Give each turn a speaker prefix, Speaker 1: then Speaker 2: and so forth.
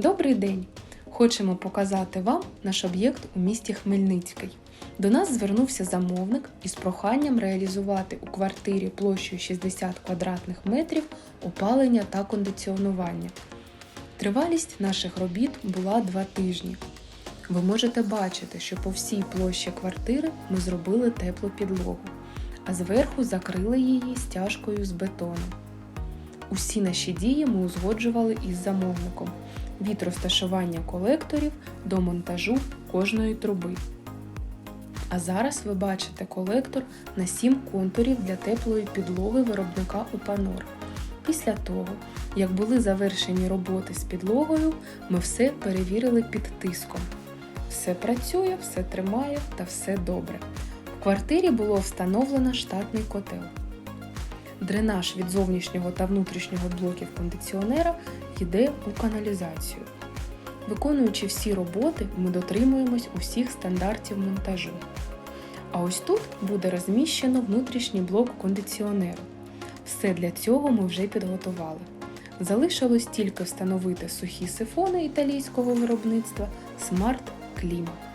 Speaker 1: Добрий день! Хочемо показати вам наш об'єкт у місті Хмельницький. До нас звернувся замовник із проханням реалізувати у квартирі площею 60 квадратних метрів опалення та кондиціонування. Тривалість наших робіт була два тижні. Ви можете бачити, що по всій площі квартири ми зробили теплу підлогу, а зверху закрили її стяжкою з бетону. Усі наші дії ми узгоджували із замовником від розташування колекторів до монтажу кожної труби. А зараз ви бачите колектор на 7 контурів для теплої підлоги виробника Упанор. Після того, як були завершені роботи з підлогою, ми все перевірили під тиском. Все працює, все тримає та все добре. В квартирі було встановлено штатний котел. Дренаж від зовнішнього та внутрішнього блоків кондиціонера йде у каналізацію. Виконуючи всі роботи, ми дотримуємось усіх стандартів монтажу. А ось тут буде розміщено внутрішній блок кондиціонеру. Все для цього ми вже підготували. Залишилось тільки встановити сухі сифони італійського виробництва Smart Clima.